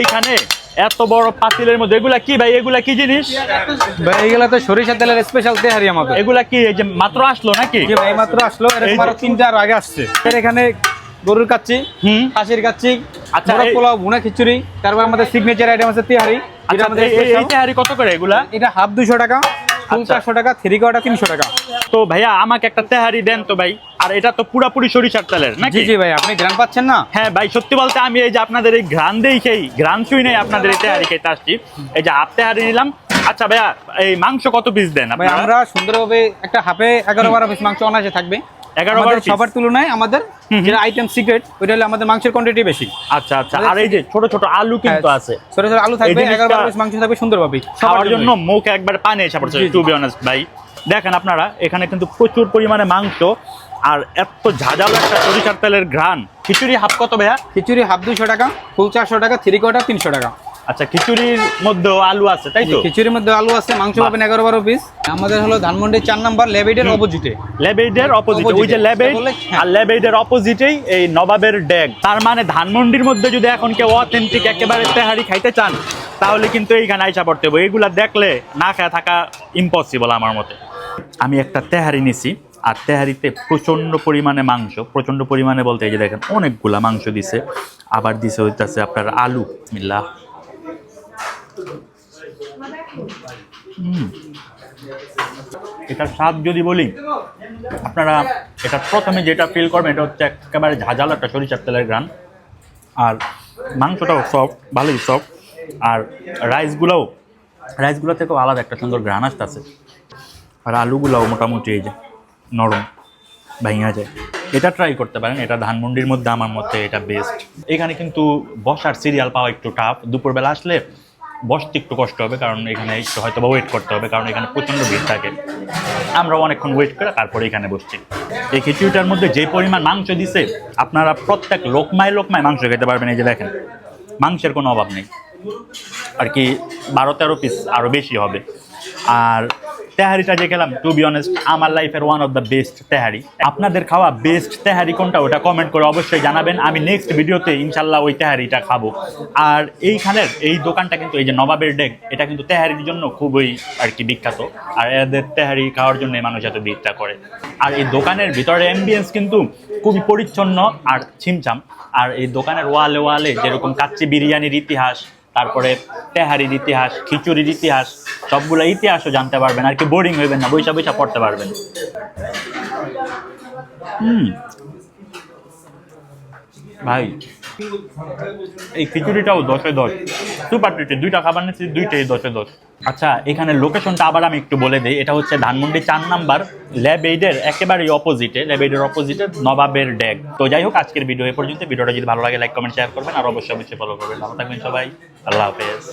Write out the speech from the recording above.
এইখানে এত বড় পাতিলের মধ্যে এগুলা কি ভাই? এগুলা কি জিনিস? ভাই এইগুলা তো সরিষার তেলের স্পেশাল তেহারি আমাদের। এগুলা কি এই যে মাত্র আসলো নাকি? ভাই মাত্র আসলো। এরকম আরও তিনটা আর আগে আসছে। এর এখানে গরুর কাচ্চি হুম। খাসির কাচ্চি আচ্ছা, পোলাও ভুনা খিচুড়ি তারপর আমাদের সিগনেচার আইটেম আছে তেহারি। আচ্ছা তেহারি কত করে এগুলা? এটা হাফ দুশো টাকা। ফুল আচ্ছা। চারশো টাকা থ্রি কোয়াটা তিনশো টাকা। তো ভাইয়া আমাকে একটা তেহারি দেন তো ভাই। আর এটা তো পুরাপুরি সরিষার তেলের জি জি ভাই আপনি পাচ্ছেন না? হ্যাঁ ভাই সত্যি বলতে আমি এই যে আপনাদের এই ঘ্রাণ দেই খেই ঘ্রাণ নেই আপনাদের এই তেহারি খেতে আসছি। এই যে হাফ তেহারি নিলাম। আচ্ছা ভাইয়া এই মাংস কত পিস দেন ভাই আমরা সুন্দরভাবে একটা হাফে এগারো বারো পিস মাংস অনায়াসে থাকবে। 11 আমাদের 12 piece? সবার তুলনায় আমাদের। যেটা আইটেম সিক্রেট ওইটা হলে আমাদের মাংসের কোয়ান্টিটি বেশি। আচ্ছা আচ্ছা। আর এই যে ছোট ছোট আলু কিন্তু হ্যাঁ, আছে। ছোট ছোট আলু থাকবে এগারো বারো মাংস থাকবে সুন্দরভাবে খাওয়ার জন্য মুখ একবার পানি এসে পড়ছে। টু বি অনেস্ট ভাই। দেখেন আপনারা এখানে কিন্তু প্রচুর পরিমাণে মাংস আর এত ঝাঁঝালো একটা সরিষার তেলের ঘ্রাণ। খিচুড়ি হাফ কত ভাইয়া? খিচুড়ি হাফ দুশো টাকা ফুল চারশো টাকা থ্রি কোয়াটা তিনশো টাকা। আচ্ছা খিচুড়ির মধ্যেও আলু আছে তাই তো? খিচুড়ির মধ্যে আলু আছে মাংস। পাবেন এগারো বারো পিস আমাদের হলো ধানমন্ডি চার নাম্বার লেভিডের অপোজিটে লেবেডের অপোজিট ওই যে লেবেড হ্যাঁ। আর লেবেডের অপোজিটেই এই নবাবের ড্যাগ তার মানে ধানমন্ডির মধ্যে যদি এখন কেউ অথেন্টিক একেবারে তেহারি খাইতে চান তাহলে কিন্তু এইখানে আইসা পড়তে হবে। এইগুলা দেখলে না খায় থাকা ইম্পসিবল আমার মতে। আমি একটা তেহারি নিছি আর তেহারিতে প্রচণ্ড পরিমাণে মাংস প্রচণ্ড পরিমাণে বলতে এই যে দেখেন অনেকগুলা মাংস দিছে। আবার দিছে হইতাছে আপনার আলু মিল্লা এটার স্বাদ যদি বলি, আপনারা এটা প্রথমে যেটা ফিল করবেন, এটা হচ্ছে একেবারে ঝাঁঝালো একটা সরিষার তেলের গ্রান আর মাংসটাও সফট ভালোই সফট আর রাইসগুলোও রাইসগুলো থেকেও আলাদা একটা সুন্দর গ্রান আসতেছে। আর আলুগুলোও মোটামুটি এই যে নরম ভাইয়া যায়। এটা ট্রাই করতে পারেন, এটা ধানমন্ডির মধ্যে আমার মতে এটা বেস্ট এখানে কিন্তু বসার সিরিয়াল পাওয়া একটু টাফ দুপুরবেলা আসলে বসতে একটু কষ্ট হবে, কারণ এখানে একটু হয়তো বা ওয়েট করতে হবে, কারণ এখানে প্রচণ্ড ভিড় থাকে। আমরা অনেকক্ষণ ওয়েট করে তারপরে এখানে বসছি। এই খিচুড়িটার মধ্যে যে পরিমাণ মাংস দিছে, আপনারা প্রত্যেক লোকমায় লোকমায় মাংস খেতে পারবেন, এই যে দেখেন, মাংসের কোনো অভাব নেই। আর কি বারো তেরো পিস আরও বেশি হবে। আর তেহারিটা যে খেলাম টু বি অনেস্ট আমার লাইফের one of the best tehari. আপনাদের খাওয়া বেস্ট তেহারি কোনটা, ওটা কমেন্ট করে অবশ্যই জানাবেন। আমি নেক্সট ভিডিওতে ইনশাল্লাহ ওই তেহারিটা খাব। আর এইখানের এই দোকানটা কিন্তু এই যে নবাবের ডেক, এটা কিন্তু তেহারির জন্য খুবই আর কি বিখ্যাত। আর এদের তেহারি খাওয়ার জন্য মানুষ এত ভিড়টা করে। আর এই দোকানের ভিতরে অ্যাম্বিয়েন্স কিন্তু খুবই পরিচ্ছন্ন আর ছিমছাম। আর এই দোকানের ওয়ালে ওয়ালে যেরকম কাচ্চি বিরিয়ানির ইতিহাস তারপরে তেহারির ইতিহাস, খিচুড়ির ইতিহাস, সবগুলো ইতিহাসও জানতে পারবেন। আর কি বোরিং হইবেন না বৈশা বৈশা পড়তে পারবেন। হুম। ভাই, এই খিচুড়িটাও দশে দশ। সুপার টুটে দুইটা খাবার নিচ্ছি, দুইটাই দশে দশ। আচ্ছা এখানে লোকেশনটা আবার আমি একটু বলে দিই। এটা হচ্ছে ধানমন্ডি চার নাম্বার ল্যাব এইডের একেবারেই অপোজিটে ল্যাব এইডের অপোজিটে নবাবের ড্যাগ তো যাই হোক, আজকের ভিডিও এ পর্যন্ত ভিডিওটা যদি ভালো লাগে লাইক কমেন্ট শেয়ার করবেন। আর অবশ্যই অবশ্যই ফলো করবেন। ভালো থাকবেন সবাই। আল্লাহ হাফেজ।